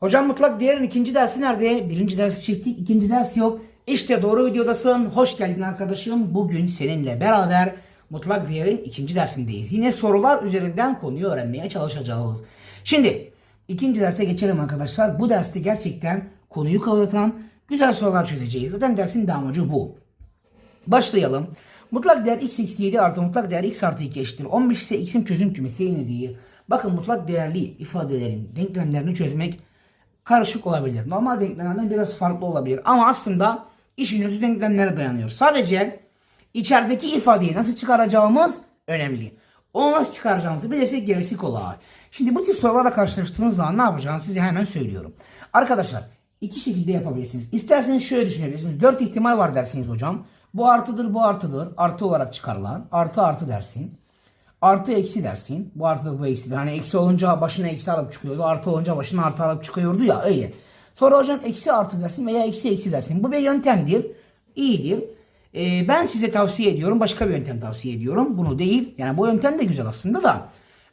Hocam mutlak değerin ikinci dersi nerede? Birinci dersi çektik, ikinci ders yok. İşte doğru videodasın. Hoş geldin arkadaşım. Bugün seninle beraber mutlak değerin ikinci dersindeyiz. Yine sorular üzerinden konuyu öğrenmeye çalışacağız. Şimdi ikinci derse geçelim arkadaşlar. Bu derste gerçekten konuyu kavratan güzel sorular çözeceğiz. Zaten dersin de amacı bu. Başlayalım. Mutlak değer x eksi 7 artı mutlak değer x artı 2 eşittir. 15 ise x'in çözüm kümesi değil. Bakın mutlak değerli ifadelerin denklemlerini çözmek karışık olabilir. Normal denklemlerden biraz farklı olabilir. Ama aslında işin özü denklemlere dayanıyor. Sadece içerideki ifadeyi nasıl çıkaracağımız önemli. Onu nasıl çıkaracağımızı bilirsek gerisi kolay. Şimdi bu tip sorularla karşılaştığınız zaman ne yapacağını size hemen söylüyorum. Arkadaşlar iki şekilde yapabilirsiniz. İsterseniz şöyle düşünebilirsiniz. Dört ihtimal var dersiniz hocam. Bu artıdır bu artıdır. Artı olarak çıkarlar. Artı artı dersin. Artı eksi dersin. Bu artı bu eksidir. Hani eksi olunca başına eksi alıp çıkıyordu. Artı olunca başına artı alıp çıkıyordu ya öyle. Sonra hocam eksi artı dersin veya eksi eksi dersin. Bu bir yöntemdir. İyidir. Ee, ben size tavsiye ediyorum. Başka bir yöntem tavsiye ediyorum. Bunu değil. Yani bu yöntem de güzel aslında da.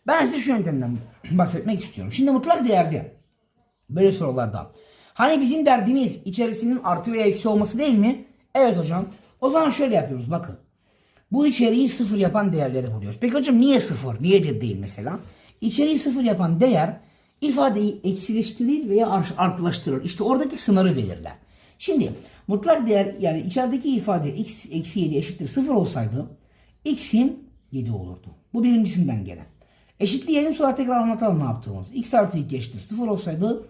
Ben size şu yöntemden bahsetmek istiyorum. Şimdi mutlak değerde böyle sorularda. Hani bizim derdimiz içerisinin artı veya eksi olması değil mi? Evet hocam. O zaman şöyle yapıyoruz bakın. Bu içeriği sıfır yapan değerleri buluyoruz. Peki hocam niye sıfır? Niye bir değil mesela? İçeriği sıfır yapan değer ifadeyi eksileştirir veya art- artılaştırır. İşte oradaki sınırı belirler. Şimdi mutlak değer yani içerideki ifade x eksi 7 eşittir sıfır olsaydı x'in 7 olurdu. Bu birincisinden gelen. Eşitleyelim sonra tekrar anlatalım ne yaptığımız. x artı 2 eşittir sıfır olsaydı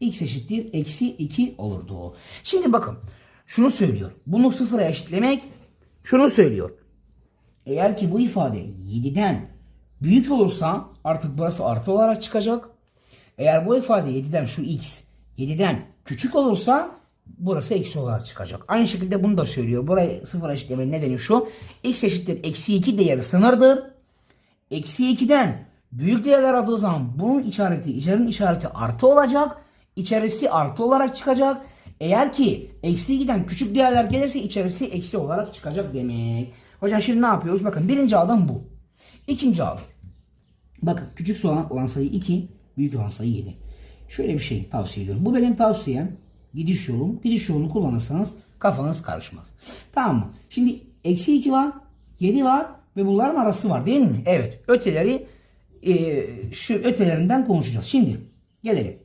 x eşittir eksi 2 olurdu. Şimdi bakın şunu söylüyor. Bunu sıfıra eşitlemek şunu söylüyor. Eğer ki bu ifade 7'den büyük olursa artık burası artı olarak çıkacak. Eğer bu ifade 7'den şu x 7'den küçük olursa burası eksi olarak çıkacak. Aynı şekilde bunu da söylüyor. Burayı sıfıra eşitlemenin nedeni şu. x eşittir eksi 2 değeri sınırdır. Eksi 2'den büyük değerler aldığı zaman bunun işareti, içerinin işareti artı olacak. İçerisi artı olarak çıkacak. Eğer ki eksi 2'den küçük değerler gelirse içerisi eksi olarak çıkacak demek. Hocam şimdi ne yapıyoruz? Bakın birinci adım bu. İkinci adım. Bakın küçük olan, olan sayı 2, büyük olan sayı 7. Şöyle bir şey tavsiye ediyorum. Bu benim tavsiyem. Gidiş yolum. Gidiş yolunu kullanırsanız kafanız karışmaz. Tamam mı? Şimdi eksi 2 var, 7 var ve bunların arası var değil mi? Evet. Öteleri e, şu ötelerinden konuşacağız. Şimdi gelelim.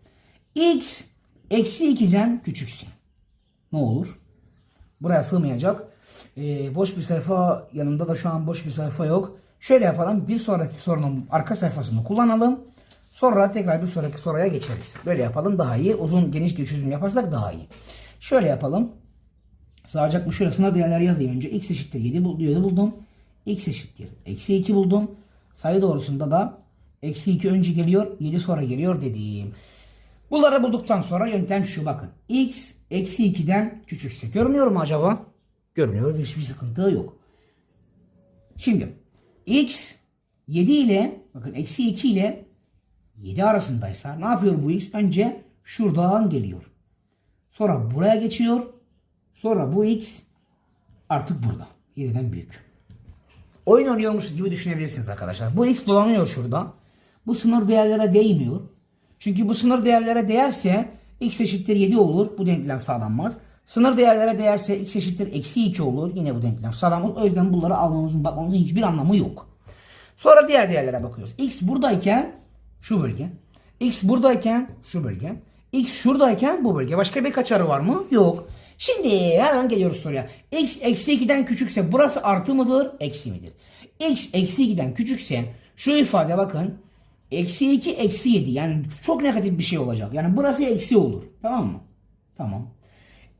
X eksi 2'den küçükse ne olur? Buraya sığmayacak. Ee, boş bir sayfa yanımda da şu an boş bir sayfa yok. Şöyle yapalım. Bir sonraki sorunun arka sayfasını kullanalım. Sonra tekrar bir sonraki soruya geçeriz. Böyle yapalım daha iyi. Uzun geniş bir çözüm yaparsak daha iyi. Şöyle yapalım. Sağacak mı? Sınır değerler yazayım önce. X eşittir 7 bul- 7 buldum. X eşittir. Eksi 2 buldum. Sayı doğrusunda da eksi 2 önce geliyor. 7 sonra geliyor dediğim. Bunları bulduktan sonra yöntem şu bakın. X eksi 2'den küçükse. Görünüyor mu acaba? Görünüyor. Hiçbir sıkıntı yok. Şimdi x 7 ile bakın eksi 2 ile 7 arasındaysa ne yapıyor bu x? Önce şuradan geliyor. Sonra buraya geçiyor. Sonra bu x artık burada. 7'den büyük. Oyun oynuyormuş gibi düşünebilirsiniz arkadaşlar. Bu x dolanıyor şurada. Bu sınır değerlere değmiyor. Çünkü bu sınır değerlere değerse x eşittir 7 olur. Bu denklem sağlanmaz. Sınır değerlere değerse x eşittir eksi 2 olur. Yine bu denklem sağlanmaz. O yüzden bunları almamızın bakmamızın hiçbir anlamı yok. Sonra diğer değerlere bakıyoruz. x buradayken şu bölge. x buradayken şu bölge. x şuradayken bu bölge. Başka bir kaçarı var mı? Yok. Şimdi hemen geliyoruz soruya. x eksi 2'den küçükse burası artı mıdır? Eksi midir? x eksi 2'den küçükse şu ifade bakın. Eksi 2 eksi 7 yani çok negatif bir şey olacak. Yani burası eksi olur. Tamam mı? Tamam.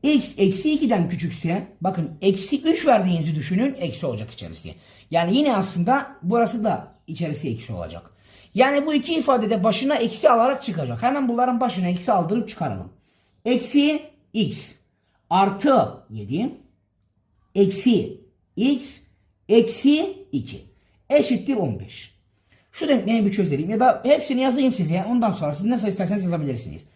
X eksi 2'den küçükse bakın eksi 3 verdiğinizi düşünün eksi olacak içerisi. Yani yine aslında burası da içerisi eksi olacak. Yani bu iki ifadede başına eksi alarak çıkacak. Hemen bunların başına eksi aldırıp çıkaralım. Eksi x artı 7 eksi x eksi 2 eşittir 15. Şu denklemi bir çözelim ya da hepsini yazayım size. Ondan sonra siz nasıl isterseniz yazabilirsiniz.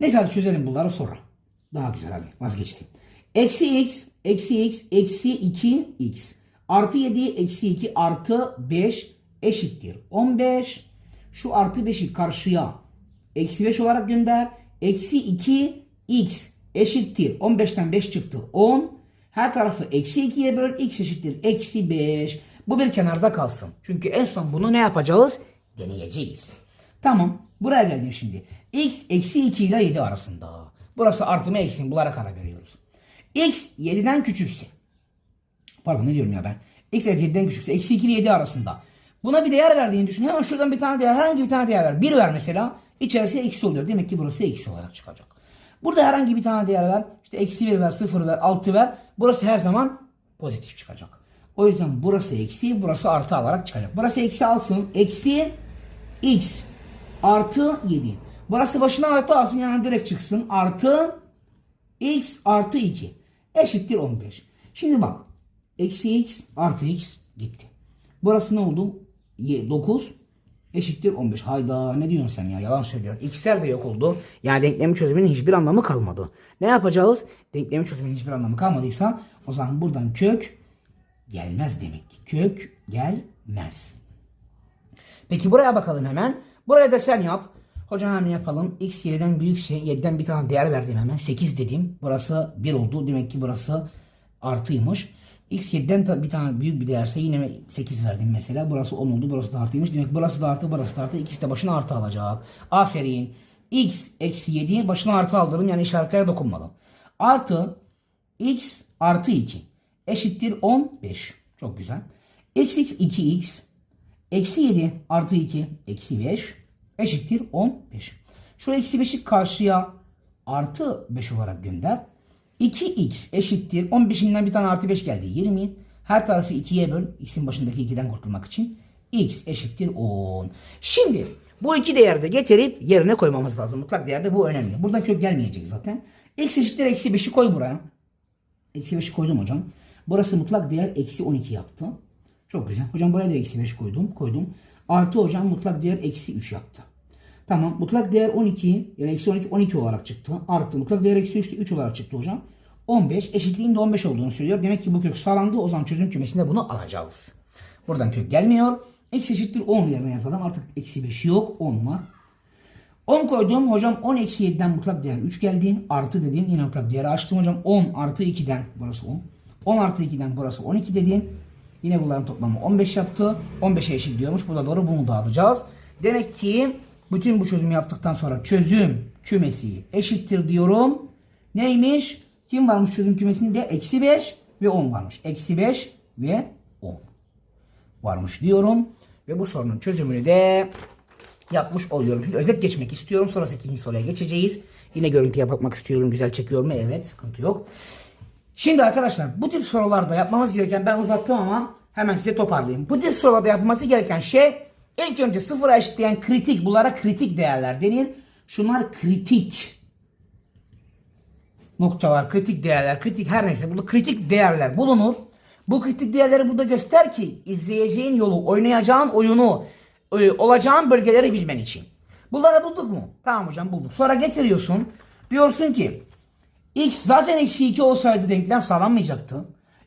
Neyse hadi çözelim bunları sonra. Daha güzel hadi vazgeçtim. Eksi x, eksi x, eksi 2x. Artı 7, eksi 2, artı 5 eşittir. 15. Şu artı 5'i karşıya eksi 5 olarak gönder. Eksi 2 x eşittir. 15'ten 5 çıktı 10. Her tarafı eksi 2'ye böl. x eşittir. Eksi 5. Bu bir kenarda kalsın. Çünkü en son bunu ne yapacağız? Deneyeceğiz. Tamam. Buraya geldim şimdi. x eksi 2 ile 7 arasında. Burası artı mı eksi mi? Bunlara karar veriyoruz. x 7'den küçükse. Pardon ne diyorum ya ben. x evet 7'den küçükse. Eksi 2 ile 7 arasında. Buna bir değer verdiğini düşün. Hemen şuradan bir tane değer. Herhangi bir tane değer ver. 1 ver mesela. İçerisi eksi oluyor. Demek ki burası eksi olarak çıkacak. Burada herhangi bir tane değer ver. İşte eksi 1 ver, 0 ver, 6 ver. Burası her zaman pozitif çıkacak. O yüzden burası eksi, burası artı alarak çıkacak. Burası eksi alsın. Eksi x artı 7. Burası başına artı alsın yani direkt çıksın. Artı x artı 2 eşittir 15. Şimdi bak. Eksi x artı x gitti. Burası ne oldu? Y- 9 eşittir 15. Hayda ne diyorsun sen ya? Yalan söylüyorsun. X'ler de yok oldu. Yani denklemin çözümünün hiçbir anlamı kalmadı. Ne yapacağız? Denklemin çözümünün hiçbir anlamı kalmadıysa o zaman buradan kök gelmez demek ki. Kök gelmez. Peki buraya bakalım hemen. Buraya da sen yap. Hocam hemen yapalım. X 7'den büyükse 7'den bir tane değer verdim hemen. 8 dedim. Burası 1 oldu. Demek ki burası artıymış. X 7'den ta- bir tane büyük bir değerse yine 8 verdim mesela. Burası 10 oldu. Burası da artıymış. Demek burası da artı burası da artı. İkisi de başına artı alacak. Aferin. X eksi 7 başına artı aldırdım. Yani işaretlere dokunmadım. Artı x artı 2 eşittir 15. Çok güzel. X x 2x Eksi 7 artı 2 eksi 5 eşittir 15. Şu eksi 5'i karşıya artı 5 olarak gönder. 2x eşittir 15'inden bir tane artı 5 geldi 20. Her tarafı 2'ye böl. X'in başındaki 2'den kurtulmak için. x eşittir 10. Şimdi bu iki değeri de getirip yerine koymamız lazım. Mutlak değerde bu önemli. Burada kök gelmeyecek zaten. x eşittir eksi 5'i koy buraya. Eksi 5'i koydum hocam. Burası mutlak değer eksi 12 yaptı. Çok güzel. Hocam buraya da eksi 5 koydum. Koydum. Artı hocam mutlak değer eksi 3 yaptı. Tamam. Mutlak değer 12 yani eksi 12 12 olarak çıktı. Artı mutlak değer eksi 3 de 3 olarak çıktı hocam. 15 eşitliğin de 15 olduğunu söylüyor. Demek ki bu kök sağlandı. O zaman çözüm kümesinde bunu alacağız. Buradan kök gelmiyor. X eşittir 10 yerine yazalım. Artık eksi 5 yok. 10 var. 10 koydum. Hocam 10 eksi 7'den mutlak değer 3 geldi. Artı dedim. Yine mutlak değeri açtım hocam. 10 artı 2'den burası 10. 10 artı 2'den burası 12 dedim. Yine bunların toplamı 15 yaptı. 15'e eşit diyormuş. Bu da doğru. Bunu da alacağız. Demek ki bütün bu çözümü yaptıktan sonra çözüm kümesi eşittir diyorum. Neymiş? Kim varmış çözüm kümesinde? Eksi 5 ve 10 varmış. Eksi 5 ve 10 varmış diyorum. Ve bu sorunun çözümünü de yapmış oluyorum. Şimdi özet geçmek istiyorum. Sonrası ikinci soruya geçeceğiz. Yine görüntüye bakmak istiyorum. Güzel çekiyor mu? Evet. Sıkıntı yok. Şimdi arkadaşlar bu tip sorularda yapmamız gereken ben uzattım ama hemen size toparlayayım. Bu tip sorularda yapılması gereken şey ilk önce sıfıra eşitleyen kritik bunlara kritik değerler denir. Şunlar kritik noktalar, kritik değerler, kritik her neyse burada kritik değerler bulunur. Bu kritik değerleri burada göster ki izleyeceğin yolu, oynayacağın oyunu, e, olacağın bölgeleri bilmen için. Bunları bulduk mu? Tamam hocam bulduk. Sonra getiriyorsun. Diyorsun ki X zaten eksi 2 olsaydı denklem sağlanmayacaktı.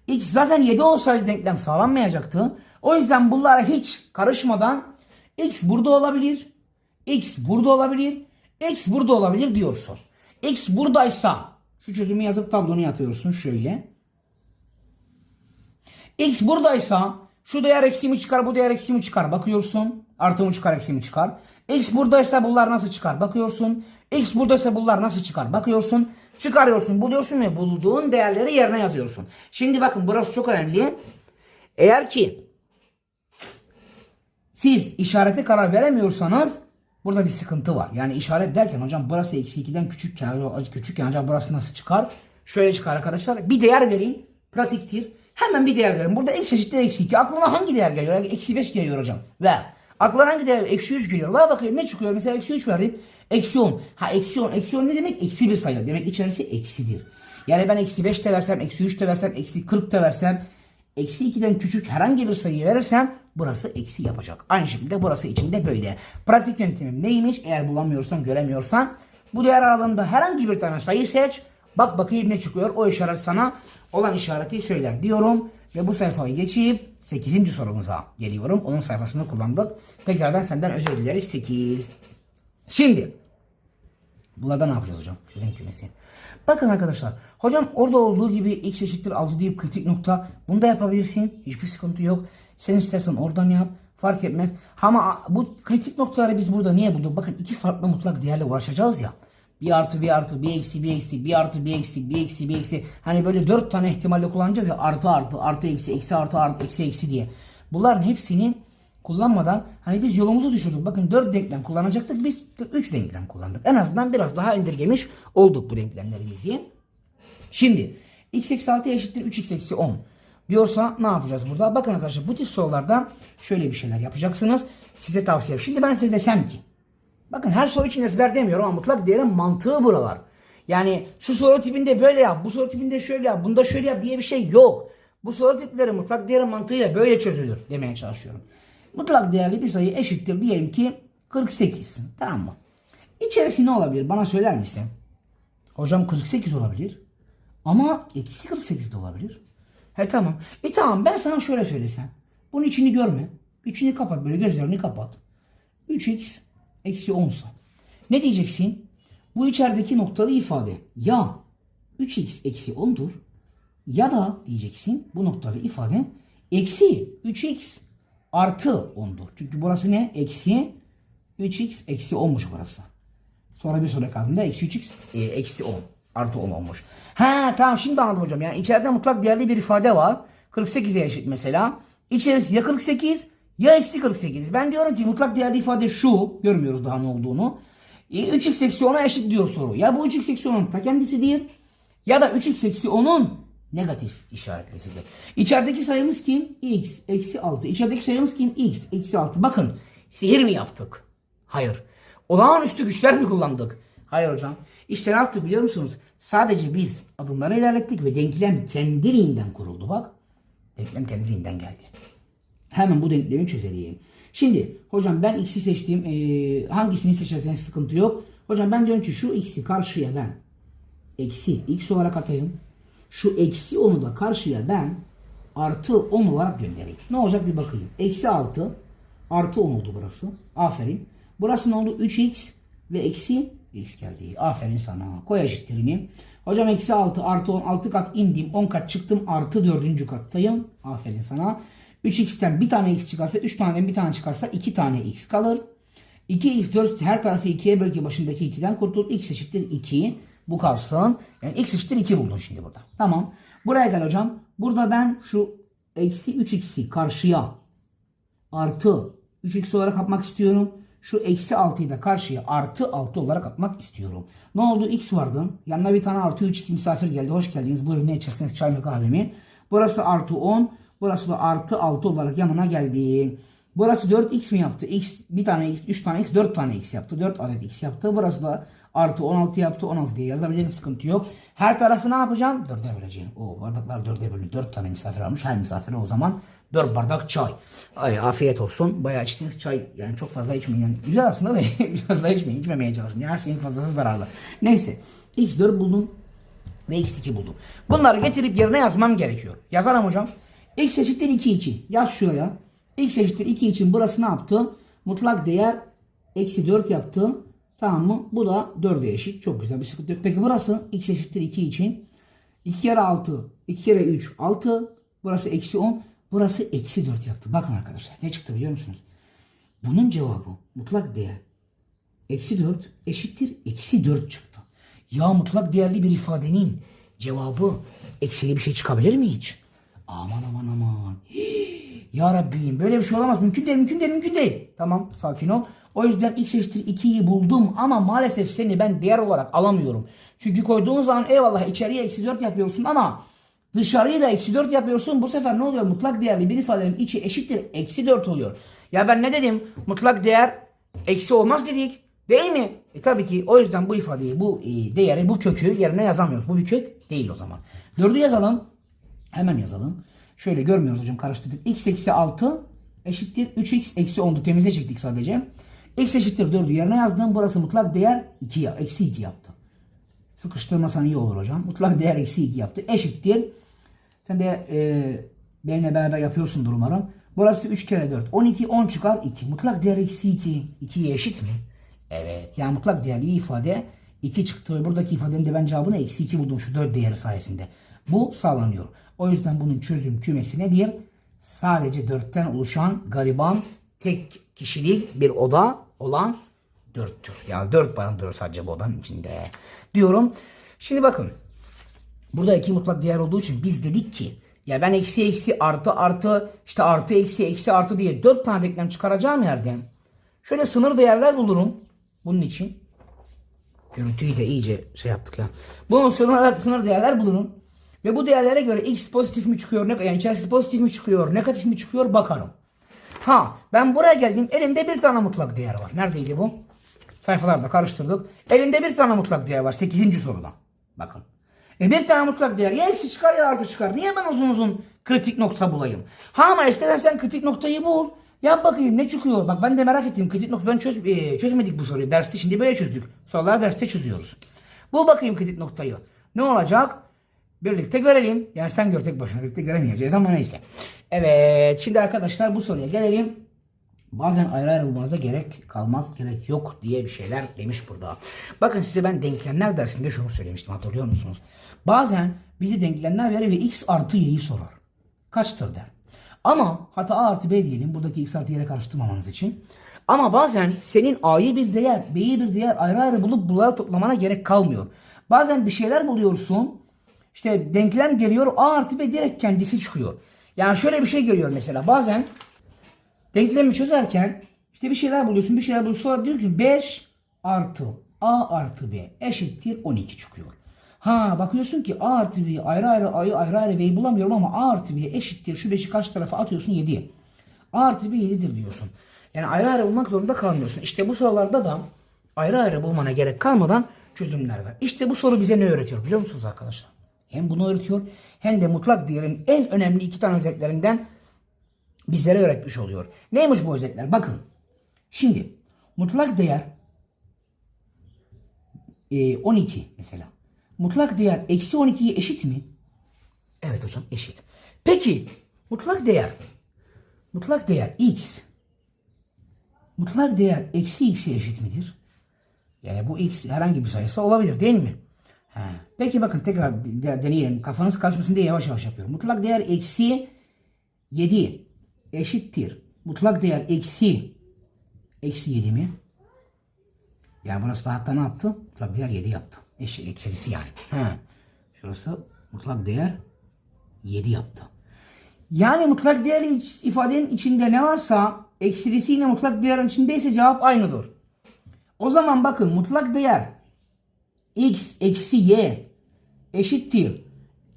X zaten 7 olsaydı denklem sağlanmayacaktı. O yüzden bunlara hiç karışmadan X burada olabilir. X burada olabilir. X burada olabilir diyorsun. X buradaysa şu çözümü yazıp tablonu yapıyorsun şöyle. X buradaysa şu değer eksi mi çıkar bu değer eksi mi çıkar bakıyorsun. Artı mı çıkar eksi mi çıkar. X buradaysa bunlar nasıl çıkar bakıyorsun. X buradaysa bunlar nasıl çıkar bakıyorsun. Çıkarıyorsun buluyorsun ve bulduğun değerleri yerine yazıyorsun. Şimdi bakın burası çok önemli. Eğer ki siz işarete karar veremiyorsanız burada bir sıkıntı var. Yani işaret derken hocam burası eksi 2'den küçükken, küçükken acaba burası nasıl çıkar? Şöyle çıkar arkadaşlar. Bir değer verin. Pratiktir. Hemen bir değer verin. Burada x eşittir eksi 2. Aklına hangi değer geliyor? Eksi 5 geliyor hocam. Ve aklına hangi değer? Eksi 3 geliyor. Ver bakayım ne çıkıyor? Mesela eksi 3 verdim. Eksi 10. Ha eksi 10. Eksi 10 ne demek? Eksi bir sayı. Demek içerisi eksidir. Yani ben eksi 5 de versem, eksi 3 de versem, eksi 40 da versem, eksi 2'den küçük herhangi bir sayıyı verirsem burası eksi yapacak. Aynı şekilde burası için de böyle. Pratik yöntemim neymiş? Eğer bulamıyorsan, göremiyorsan bu değer aralığında herhangi bir tane sayı seç. Bak bakayım ne çıkıyor. O işaret sana olan işareti söyler diyorum. Ve bu sayfayı geçip 8. sorumuza geliyorum. Onun sayfasını kullandık. Tekrardan senden özür dileriz 8. Şimdi Burada ne yapacağız hocam? Çözüm kümesi. Bakın arkadaşlar. Hocam orada olduğu gibi x eşittir 6 deyip kritik nokta. Bunu da yapabilirsin. Hiçbir sıkıntı yok. Sen istersen oradan yap. Fark etmez. Ama bu kritik noktaları biz burada niye bulduk? Bakın iki farklı mutlak değerle uğraşacağız ya. Bir artı bir artı bir eksi bir eksi bir artı bir eksi bir eksi bir eksi. Hani böyle dört tane ihtimalle kullanacağız ya. Artı artı artı eksi eksi artı artı eksi eksi diye. Bunların hepsini kullanmadan hani biz yolumuzu düşürdük. Bakın 4 denklem kullanacaktık. Biz 3 denklem kullandık. En azından biraz daha indirgemiş olduk bu denklemlerimizi. Şimdi x eksi 6 eşittir 3x eksi 10 diyorsa ne yapacağız burada? Bakın arkadaşlar bu tip sorularda şöyle bir şeyler yapacaksınız. Size tavsiye Şimdi ben size desem ki bakın her soru için ezber demiyorum ama mutlak değerin mantığı buralar. Yani şu soru tipinde böyle yap, bu soru tipinde şöyle yap, bunda şöyle yap diye bir şey yok. Bu soru tipleri mutlak değerin mantığıyla böyle çözülür demeye çalışıyorum. Mutlak değerli bir sayı eşittir diyelim ki 48. Tamam mı? İçerisi ne olabilir? Bana söyler misin? Hocam 48 olabilir. Ama eksi 48 de olabilir. He tamam. E tamam ben sana şöyle söylesem. Bunun içini görme. İçini kapat böyle gözlerini kapat. 3x eksi 10 sa. Ne diyeceksin? Bu içerideki noktalı ifade ya 3x eksi 10'dur ya da diyeceksin bu noktalı ifade eksi 3x artı 10'dur. Çünkü burası ne? Eksi 3x eksi 10'muş burası. Sonra bir soru kaldığında eksi 3x e, eksi 10 artı 10 olmuş. Ha tamam şimdi anladım hocam. Yani içeride mutlak değerli bir ifade var. 48'e eşit mesela. İçerisi ya 48 ya eksi 48. Ben diyorum ki mutlak değerli ifade şu. Görmüyoruz daha ne olduğunu. E, 3x eksi 10'a eşit diyor soru. Ya bu 3x eksi 10'un ta kendisi değil. Ya da 3x eksi 10'un negatif işaretlisidir. İçerideki sayımız kim? x eksi 6. İçerideki sayımız kim? x eksi 6. Bakın sihir mi yaptık? Hayır. Olağanüstü güçler mi kullandık? Hayır hocam. İşte ne yaptık biliyor musunuz? Sadece biz adımları ilerlettik ve denklem kendiliğinden kuruldu. Bak. Denklem kendiliğinden geldi. Hemen bu denklemi çözelim. Şimdi hocam ben x'i seçtim. Ee, hangisini seçerseniz sıkıntı yok. Hocam ben diyorum ki şu x'i karşıya ben eksi x olarak atayım. Şu eksi 10'u da karşıya ben artı 10 olarak göndereyim. Ne olacak bir bakayım. Eksi 6 artı 10 oldu burası. Aferin. Burası ne oldu? 3x ve eksi x geldi. Aferin sana. Koy eşittirini. Hocam eksi 6 artı 10 6 kat indim 10 kat çıktım artı 4. kattayım. Aferin sana. 3x'ten bir tane x çıkarsa 3 taneden bir tane çıkarsa 2 tane x kalır. 2x 4 her tarafı 2'ye bölge başındaki 2'den kurtul. x eşittir 2. Bu kalsın. Yani x eşittir 2 buldun şimdi burada. Tamam. Buraya gel hocam. Burada ben şu eksi 3x'i karşıya artı 3x olarak atmak istiyorum. Şu eksi 6'yı da karşıya artı 6 olarak atmak istiyorum. Ne oldu? X vardı. Yanına bir tane artı 3x misafir geldi. Hoş geldiniz. Buyurun ne içerseniz çay mı kahve mi? Burası artı 10. Burası da artı 6 olarak yanına geldi. Burası 4x mi yaptı? X bir tane x, 3 tane x, 4 tane x yaptı. 4 adet x yaptı. Burası da artı 16 yaptı. 16 diye yazabilirim. Sıkıntı yok. Her tarafı ne yapacağım? 4'e böleceğim. O bardaklar 4'e bölünür. 4 tane misafir almış. Her misafire o zaman 4 bardak çay. Ay afiyet olsun. Bayağı içtiğiniz çay yani çok fazla içmeyin. Yani güzel aslında da fazla içmeyin. İçmemeye çalışın. Her şeyin fazlası zararlı. Neyse. X4 buldum ve x2 buldum. Bunları getirip yerine yazmam gerekiyor. Yazarım hocam. X eşittir 2 için. Yaz şuraya. x eşittir 2 için burası ne yaptı? Mutlak değer eksi 4 yaptı. Tamam mı? Bu da 4'e eşit. Çok güzel bir sıkıntı yok. Peki burası x eşittir 2 için. 2 kere 6. 2 kere 3 6. Burası eksi 10. Burası eksi 4 yaptı. Bakın arkadaşlar ne çıktı biliyor musunuz? Bunun cevabı mutlak değer. Eksi 4 eşittir eksi 4 çıktı. Ya mutlak değerli bir ifadenin cevabı eksili bir şey çıkabilir mi hiç? Aman aman aman. Hii, Ya Rabbim böyle bir şey olamaz. Mümkün değil, mümkün değil, mümkün değil. Tamam sakin ol. O yüzden x eşittir 2'yi buldum ama maalesef seni ben değer olarak alamıyorum. Çünkü koyduğun zaman eyvallah içeriye eksi 4 yapıyorsun ama dışarıyı da eksi 4 yapıyorsun. Bu sefer ne oluyor? Mutlak değerli bir ifadenin içi eşittir eksi 4 oluyor. Ya ben ne dedim? Mutlak değer eksi olmaz dedik. Değil mi? E tabii ki o yüzden bu ifadeyi, bu e, değeri, bu kökü yerine yazamıyoruz. Bu bir kök değil o zaman. 4'ü yazalım. Hemen yazalım. Şöyle görmüyoruz hocam karıştırdık. x eksi 6 eşittir 3x eksi 10'du temize çektik sadece. x eşittir 4'ü yerine yazdım. Burası mutlak değer 2 ya, eksi 2 yaptı. Sıkıştırmasan iyi olur hocam. Mutlak değer eksi 2 yaptı. Eşittir. Sen de e, benimle beraber yapıyorsundur umarım. Burası 3 kere 4. 12, 10 çıkar 2. Mutlak değer eksi 2. 2'ye eşit mi? Evet. Yani mutlak değerli ifade 2 çıktı. Buradaki ifadenin de ben cevabını eksi 2 buldum şu 4 değeri sayesinde. Bu sağlanıyor. O yüzden bunun çözüm kümesi nedir? Sadece 4'ten oluşan gariban tek kişilik bir oda olan 4'tür. Yani 4 barındırıyor sadece bu odanın içinde. Diyorum. Şimdi bakın. Burada iki mutlak değer olduğu için biz dedik ki ya ben eksi eksi artı artı işte artı eksi eksi artı diye 4 tane denklem çıkaracağım yerden şöyle sınır değerler bulurum bunun için. Görüntüyü de iyice şey yaptık ya. Bunun sınır, sınır değerler bulurum. Ve bu değerlere göre x pozitif mi çıkıyor, ne, yani içerisi pozitif mi çıkıyor, negatif mi çıkıyor bakarım. Ha ben buraya geldim elimde bir tane mutlak değer var. Neredeydi bu? Sayfalarda karıştırdık. Elimde bir tane mutlak değer var 8. soruda. Bakın. E bir tane mutlak değer ya eksi çıkar ya artı çıkar. Niye ben uzun uzun kritik nokta bulayım? Ha ama işte sen kritik noktayı bul. Yap bakayım ne çıkıyor? Bak ben de merak ettim. Kritik noktadan çöz, e, çözmedik bu soruyu. Derste şimdi böyle çözdük. Soruları derste çözüyoruz. Bul bakayım kritik noktayı. Ne olacak? Birlikte görelim. Yani sen gör tek başına birlikte göremeyeceğiz ama neyse. Evet şimdi arkadaşlar bu soruya gelelim. Bazen ayrı ayrı bulmanıza gerek kalmaz, gerek yok diye bir şeyler demiş burada. Bakın size ben denklemler dersinde şunu söylemiştim hatırlıyor musunuz? Bazen bizi denklemler verir ve x artı y'yi sorar. Kaçtır der. Ama hatta a artı b diyelim buradaki x artı y'ye karıştırmamanız için. Ama bazen senin a'yı bir değer, b'yi bir değer ayrı ayrı bulup bunları toplamana gerek kalmıyor. Bazen bir şeyler buluyorsun. İşte denklem geliyor a artı b direkt kendisi çıkıyor. Yani şöyle bir şey geliyor mesela bazen denklemi çözerken işte bir şeyler buluyorsun bir şeyler buluyorsun sonra diyor ki 5 artı a artı b eşittir 12 çıkıyor. Ha bakıyorsun ki a artı b'yi ayrı ayrı a'yı ayrı ayrı b'yi bulamıyorum ama a artı b eşittir şu 5'i kaç tarafa atıyorsun 7'ye. a artı b 7'dir diyorsun. Yani ayrı ayrı bulmak zorunda kalmıyorsun. İşte bu sorularda da ayrı ayrı bulmana gerek kalmadan çözümler var. İşte bu soru bize ne öğretiyor biliyor musunuz arkadaşlar? Hem bunu öğretiyor hem de mutlak değerin en önemli iki tane özelliklerinden bizlere öğretmiş oluyor. Neymiş bu özellikler? Bakın. Şimdi mutlak değer e, 12 mesela. Mutlak değer eksi 12'ye eşit mi? Evet hocam eşit. Peki mutlak değer mutlak değer x mutlak değer eksi x'e eşit midir? Yani bu x herhangi bir sayısı olabilir değil mi? He. Peki bakın tekrar de- deneyelim. Kafanız karışmasın diye yavaş yavaş yapıyorum. Mutlak değer eksi 7 eşittir. Mutlak değer eksi eksi 7 mi? Yani burası da hatta ne yaptı? Mutlak değer 7 yaptı. Eşit eksilisi yani. He. Şurası mutlak değer 7 yaptı. Yani mutlak değer ifadenin içinde ne varsa eksilisiyle mutlak değerin içindeyse cevap aynıdır. O zaman bakın mutlak değer x eksi y eşittir.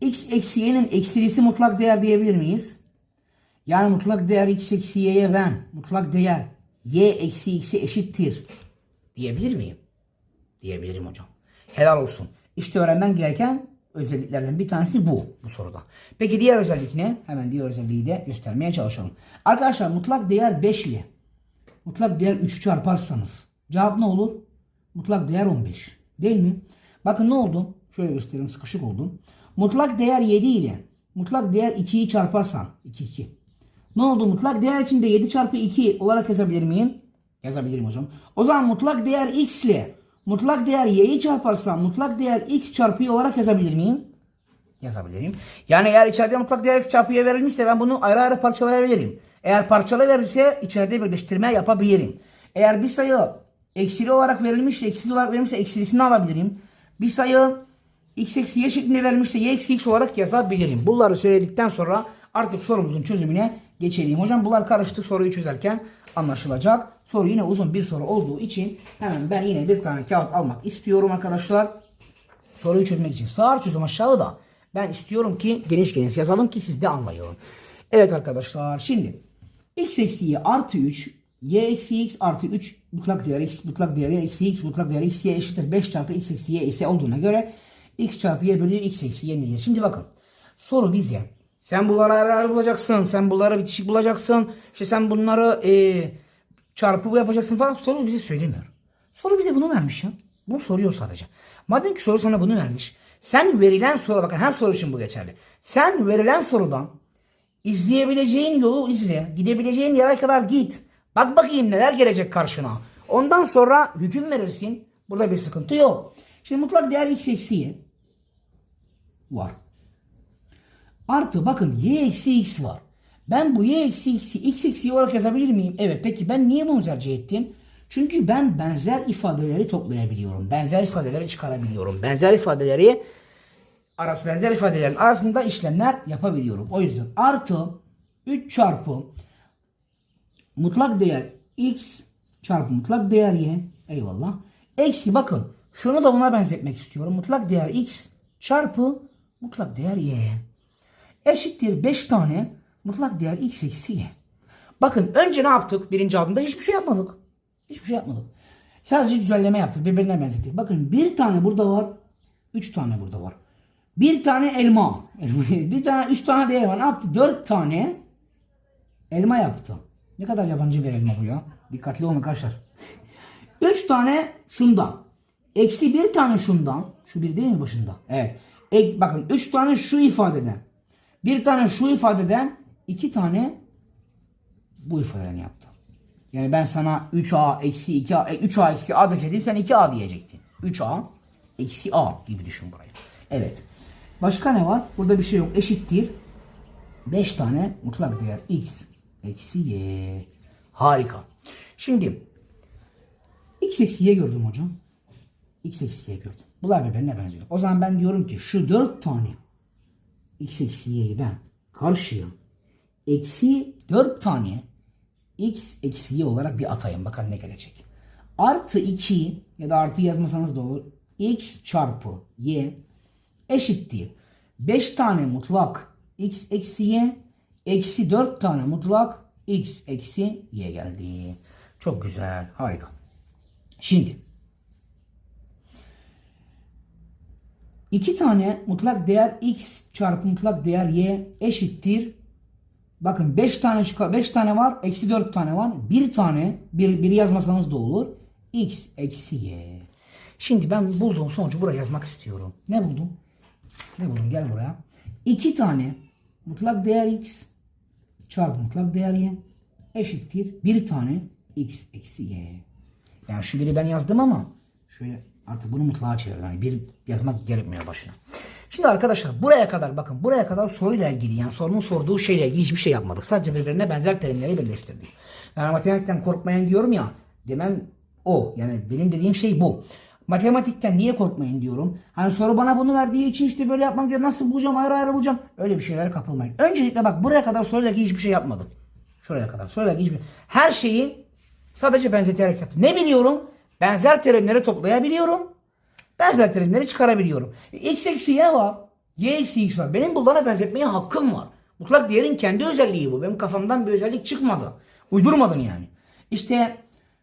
x eksi y'nin eksilisi mutlak değer diyebilir miyiz? Yani mutlak değer x eksi y'ye ben mutlak değer y eksi x'e eşittir diyebilir miyim? Diyebilirim hocam. Helal olsun. İşte öğrenmen gereken özelliklerden bir tanesi bu bu soruda. Peki diğer özellik ne? Hemen diğer özelliği de göstermeye çalışalım. Arkadaşlar mutlak değer 5 ile mutlak değer 3'ü çarparsanız cevap ne olur? Mutlak değer 15. Değil mi? Bakın ne oldu? Şöyle göstereyim sıkışık oldum. Mutlak değer 7 ile mutlak değer 2'yi çarparsan 2 2. Ne oldu? Mutlak değer içinde 7 çarpı 2 olarak yazabilir miyim? Yazabilirim hocam. O zaman mutlak değer x ile mutlak değer y'yi çarparsam mutlak değer x çarpı y olarak yazabilir miyim? Yazabilirim. Yani eğer içeride mutlak değer x çarpı y verilmişse ben bunu ayrı ayrı parçalayabilirim. Eğer parçalı verirse içeride birleştirme yapabilirim. Eğer bir sayı eksili olarak verilmişse, eksiz olarak verilmişse eksilisini alabilirim. Bir sayı x eksi y şeklinde verilmişse y eksi x olarak yazabilirim. Bunları söyledikten sonra artık sorumuzun çözümüne geçelim. Hocam bunlar karıştı soruyu çözerken anlaşılacak. Soru yine uzun bir soru olduğu için hemen ben yine bir tane kağıt almak istiyorum arkadaşlar. Soruyu çözmek için sağır çözüm aşağıda. Ben istiyorum ki geniş geniş yazalım ki siz de anlayın. Evet arkadaşlar şimdi x eksi y artı 3 y eksi x artı 3 mutlak değer x mutlak değeri eksi x mutlak değeri x y eşittir 5 çarpı x eksi y ise olduğuna göre x çarpı y bölü x eksi y nedir? Şimdi bakın soru bize sen bunları ayrı bulacaksın sen bunları bitişik bulacaksın işte sen bunları eee çarpı yapacaksın falan soru bize söylemiyor. Soru bize bunu vermiş ya. Bunu soruyor sadece. Madem ki soru sana bunu vermiş. Sen verilen soru bakın her soru için bu geçerli. Sen verilen sorudan izleyebileceğin yolu izle. Gidebileceğin yere kadar git. Bak bakayım neler gelecek karşına. Ondan sonra hüküm verirsin. Burada bir sıkıntı yok. Şimdi mutlak değer x eksi y var. Artı bakın y eksi x var. Ben bu y eksi x'i x eksi y olarak yazabilir miyim? Evet. Peki ben niye bunu tercih ettim? Çünkü ben benzer ifadeleri toplayabiliyorum. Benzer ifadeleri çıkarabiliyorum. Benzer ifadeleri arası benzer ifadelerin arasında işlemler yapabiliyorum. O yüzden artı 3 çarpı mutlak değer x çarpı mutlak değer y eyvallah. Eksi bakın şunu da buna benzetmek istiyorum. Mutlak değer x çarpı mutlak değer y eşittir 5 tane mutlak değer x eksi y. Bakın önce ne yaptık? Birinci adımda hiçbir şey yapmadık. Hiçbir şey yapmadık. Sadece düzenleme yaptık. Birbirine benzettik. Bakın bir tane burada var. Üç tane burada var. Bir tane elma. Bir tane, üç tane değer var. Ne yaptı? Dört tane elma yaptı. Ne kadar yabancı bir elma bu ya. Dikkatli olun arkadaşlar. üç tane şundan. Eksi bir tane şundan. Şu bir değil mi başında? Evet. Ek, bakın üç tane şu ifadeden. Bir tane şu ifadeden. iki tane bu ifadeni yaptı. Yani ben sana 3a eksi 2a, e, 3a eksi a deseydim sen 2a diyecektin. 3a eksi a gibi düşün burayı. Evet. Başka ne var? Burada bir şey yok. Eşittir. 5 tane mutlak değer x eksi y. Harika. Şimdi x eksi y gördüm hocam. x eksi y gördüm. Bunlar birbirine benziyor. O zaman ben diyorum ki şu 4 tane x eksi y'yi ben karşıya eksi 4 tane x eksi y olarak bir atayım. Bakalım ne gelecek. Artı 2 ya da artı yazmasanız da olur. x çarpı y eşittir. 5 tane mutlak x eksi y eksi 4 tane mutlak x eksi y geldi. Çok güzel. Harika. Şimdi 2 tane mutlak değer x çarpı mutlak değer y eşittir Bakın 5 tane çıkar 5 tane var. Eksi 4 tane var. Bir tane bir, biri yazmasanız da olur. X eksi y. Şimdi ben bulduğum sonucu buraya yazmak istiyorum. Ne buldum? Ne buldum? Gel buraya. 2 tane mutlak değer x çarpı mutlak değer y eşittir. Bir tane x eksi y. Yani şu biri ben yazdım ama şöyle artık bunu mutlağa çevirdim. Yani bir yazmak gerekmiyor başına. Şimdi arkadaşlar buraya kadar bakın buraya kadar soruyla ilgili yani sorunun sorduğu şeyle ilgili hiçbir şey yapmadık. Sadece birbirine benzer terimleri birleştirdik. Yani matematikten korkmayın diyorum ya demem o. Yani benim dediğim şey bu. Matematikten niye korkmayın diyorum. Hani soru bana bunu verdiği için işte böyle yapmam gerekiyor. Nasıl bulacağım ayrı ayrı bulacağım. Öyle bir şeylere kapılmayın. Öncelikle bak buraya kadar soruyla ilgili hiçbir şey yapmadım. Şuraya kadar soruyla ilgili hiçbir Her şeyi sadece benzeterek yaptım. Ne biliyorum? Benzer terimleri toplayabiliyorum. Benzer terimleri çıkarabiliyorum. X eksi y var. Y eksi x var. Benim bunlara benzetmeye hakkım var. Mutlak değerin kendi özelliği bu. Benim kafamdan bir özellik çıkmadı. Uydurmadım yani. İşte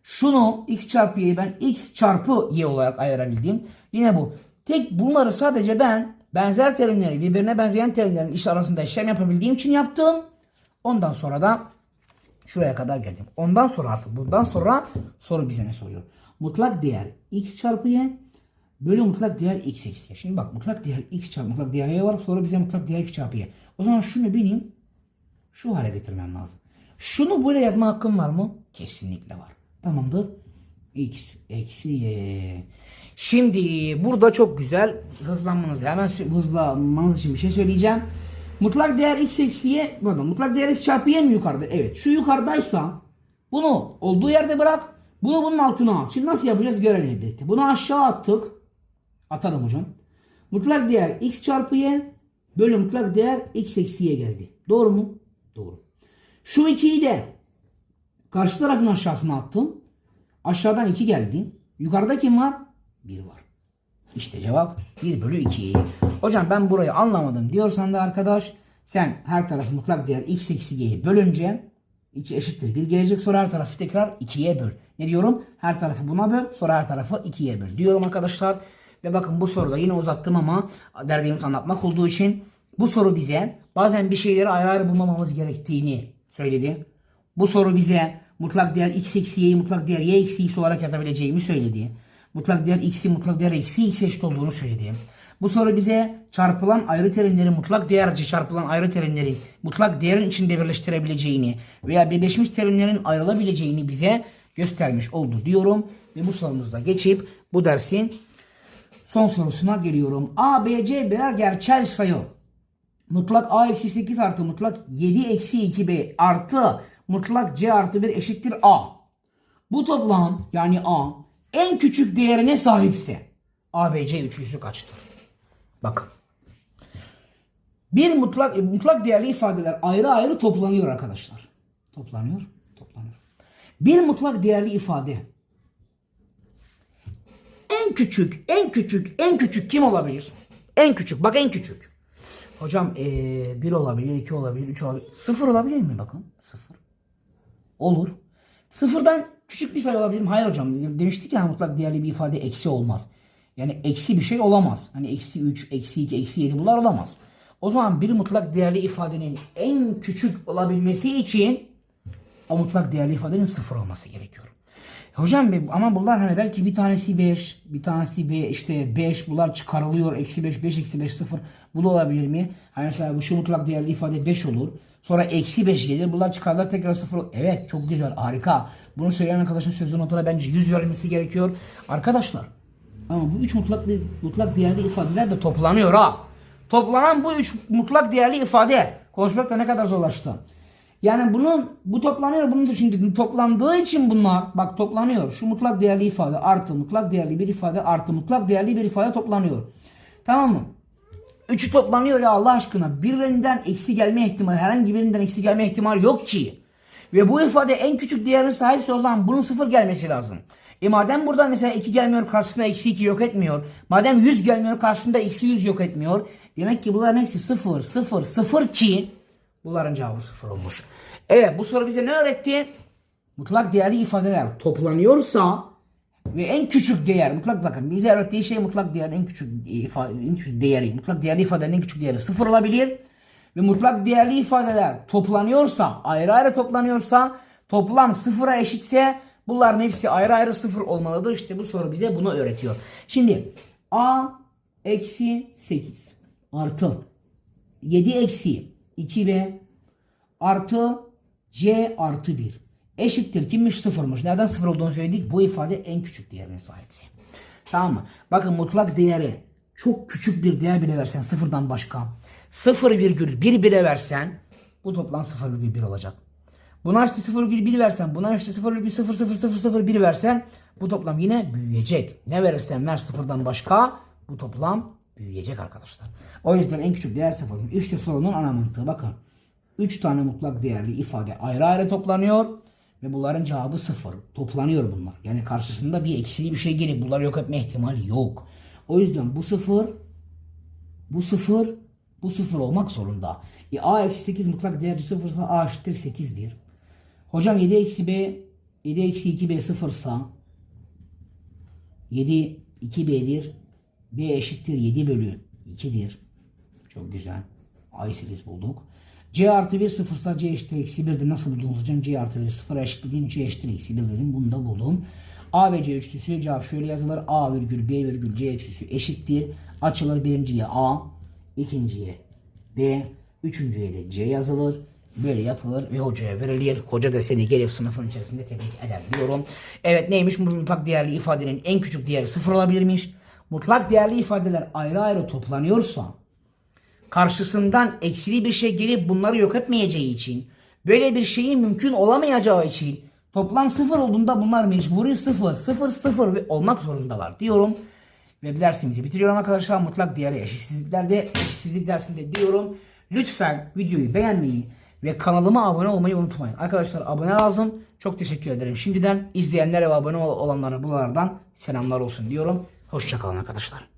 şunu x çarpı y'yi ben x çarpı y olarak ayırabildim. Yine bu. Tek bunları sadece ben benzer terimleri birbirine benzeyen terimlerin iş arasında işlem yapabildiğim için yaptım. Ondan sonra da şuraya kadar geldim. Ondan sonra artık bundan sonra soru bize ne soruyor? Mutlak değer x çarpı y bölü mutlak değer x eksi y. Şimdi bak mutlak değer x çarpı mutlak değer y var. Sonra bize mutlak değer x çarpı y. O zaman şunu benim şu hale getirmem lazım. Şunu böyle yazma hakkım var mı? Kesinlikle var. Tamamdır. x eksi y. Şimdi burada çok güzel hızlanmanız hemen hızlanmanız için bir şey söyleyeceğim. Mutlak değer x eksi y pardon mutlak değer x çarpı y mi yukarıda? Evet. Şu yukarıdaysa bunu olduğu yerde bırak. Bunu bunun altına al. Şimdi nasıl yapacağız görelim birlikte. Bunu aşağı attık. Atalım hocam. Mutlak değer x çarpı y bölü mutlak değer x eksi y geldi. Doğru mu? Doğru. Şu 2'yi de karşı tarafın aşağısına attım. Aşağıdan 2 geldi. Yukarıda kim var? 1 var. İşte cevap 1 bölü 2. Hocam ben burayı anlamadım diyorsan da arkadaş sen her tarafı mutlak değer x eksi y'yi bölünce 2 eşittir 1 gelecek. Sonra her tarafı tekrar 2'ye böl. Ne diyorum? Her tarafı buna böl. Sonra her tarafı 2'ye böl. Diyorum arkadaşlar. Ve bakın bu soruda yine uzattım ama derdimiz anlatmak olduğu için bu soru bize bazen bir şeyleri ayrı ayrı bulmamamız gerektiğini söyledi. Bu soru bize mutlak değer x eksi y'yi mutlak değer y eksi x olarak yazabileceğimi söyledi. Mutlak değer x'i mutlak değer eksi x eşit olduğunu söyledi. Bu soru bize çarpılan ayrı terimleri mutlak değerce çarpılan ayrı terimleri mutlak değerin içinde birleştirebileceğini veya birleşmiş terimlerin ayrılabileceğini bize göstermiş oldu diyorum. Ve bu sorumuzda geçip bu dersin Son sorusuna geliyorum. A, B, C birer gerçel sayı. Mutlak A eksi 8 artı mutlak 7 eksi 2B artı mutlak C artı 1 eşittir A. Bu toplam yani A en küçük değerine sahipse ABC üçlüsü kaçtır? Bakın. Bir mutlak mutlak değerli ifadeler ayrı ayrı toplanıyor arkadaşlar. Toplanıyor. Bir mutlak değerli ifade en küçük, en küçük, en küçük kim olabilir? En küçük, bak en küçük. Hocam ee, 1 olabilir, 2 olabilir, 3 olabilir. 0 olabilir mi bakın? 0. Olur. Sıfırdan küçük bir sayı olabilir mi? Hayır hocam. Demiştik ya mutlak değerli bir ifade eksi olmaz. Yani eksi bir şey olamaz. Hani eksi 3, eksi 2, eksi 7 bunlar olamaz. O zaman bir mutlak değerli ifadenin en küçük olabilmesi için o mutlak değerli ifadenin sıfır olması gerekiyor. Hocam ama bunlar hani belki bir tanesi 5, bir tanesi B işte 5 bunlar çıkarılıyor. Eksi 5, 5 eksi 5 sıfır. Bu da olabilir mi? Hani mesela bu şu mutlak değerli ifade 5 olur. Sonra eksi 5 gelir. Bunlar çıkarlar tekrar sıfır. olur. Evet çok güzel harika. Bunu söyleyen arkadaşın sözü notuna bence 100 verilmesi gerekiyor. Arkadaşlar ama bu üç mutlak, mutlak değerli ifadeler de toplanıyor ha. Toplanan bu üç mutlak değerli ifade konuşmak da ne kadar zorlaştı. Yani bunun bu toplanıyor bunun da şimdi toplandığı için bunlar bak toplanıyor. Şu mutlak değerli ifade artı mutlak değerli bir ifade artı mutlak değerli bir ifade toplanıyor. Tamam mı? Üçü toplanıyor ya Allah aşkına. Birinden eksi gelme ihtimali herhangi birinden eksi gelme ihtimali yok ki. Ve bu ifade en küçük değerine sahipse o zaman bunun sıfır gelmesi lazım. E madem burada mesela 2 gelmiyor karşısında eksi 2 yok etmiyor. Madem 100 gelmiyor karşısında eksi 100 yok etmiyor. Demek ki bunların hepsi 0 0 0 ki bunların cevabı 0 olmuş. Evet bu soru bize ne öğretti? Mutlak değerli ifadeler toplanıyorsa ve en küçük değer mutlak bakın bize öğrettiği şey mutlak değerin en küçük ifade en küçük değeri mutlak değerli ifadenin en küçük değeri sıfır olabilir ve mutlak değerli ifadeler toplanıyorsa ayrı ayrı toplanıyorsa toplam sıfıra eşitse bunların hepsi ayrı ayrı sıfır olmalıdır. İşte bu soru bize bunu öğretiyor. Şimdi a eksi 8 artı 7 eksi 2b artı c artı 1 eşittir kimmiş sıfırmış. Neden sıfır olduğunu söyledik? Bu ifade en küçük değerine sahipse. Tamam mı? Bakın mutlak değeri çok küçük bir değer bile versen sıfırdan başka 0,1 bile versen bu toplam 0,1 olacak. Buna işte 0,1 versen, buna işte 0,00001 versen bu toplam yine büyüyecek. Ne verirsen ver sıfırdan başka bu toplam büyüyecek arkadaşlar. O yüzden en küçük değer sıfır. İşte sorunun ana mantığı bakın. 3 tane mutlak değerli ifade ayrı ayrı toplanıyor ve bunların cevabı sıfır. Toplanıyor bunlar. Yani karşısında bir eksili bir şey gelip bunları yok etme ihtimali yok. O yüzden bu sıfır bu sıfır bu sıfır olmak zorunda. E, a eksi 8 mutlak değerci sıfırsa a eşittir 8'dir. Hocam 7 eksi b 7 eksi 2b sıfırsa 7 2b'dir. B eşittir 7 bölü 2'dir. Çok güzel. a'yı 8 bulduk. c artı 1 sıfırsa c eşittir eksi 1'dir. Nasıl buldunuz hocam? c artı 1 sıfıra eşit dediğim c eşittir eksi 1 dedim. Bunu da buldum. A ve C üçlüsü cevap şöyle yazılır. A virgül B virgül C üçlüsü eşittir. Açılır birinciye A, ikinciye B, üçüncüye de C yazılır. Böyle yapılır ve hocaya verilir. Hoca da seni gelip sınıfın içerisinde tebrik eder diyorum. Evet neymiş bu mutlak değerli ifadenin en küçük değeri sıfır olabilirmiş. Mutlak değerli ifadeler ayrı ayrı toplanıyorsa karşısından eksili bir şey gelip bunları yok etmeyeceği için böyle bir şeyin mümkün olamayacağı için toplam sıfır olduğunda bunlar mecburi sıfır sıfır sıfır olmak zorundalar diyorum. Ve dersimizi bitiriyorum arkadaşlar. Mutlak değerli eşitsizliklerde eşitsizlik dersinde diyorum. Lütfen videoyu beğenmeyi ve kanalıma abone olmayı unutmayın. Arkadaşlar abone lazım. Çok teşekkür ederim. Şimdiden izleyenlere ve abone olanlara buralardan selamlar olsun diyorum. Hoşçakalın arkadaşlar.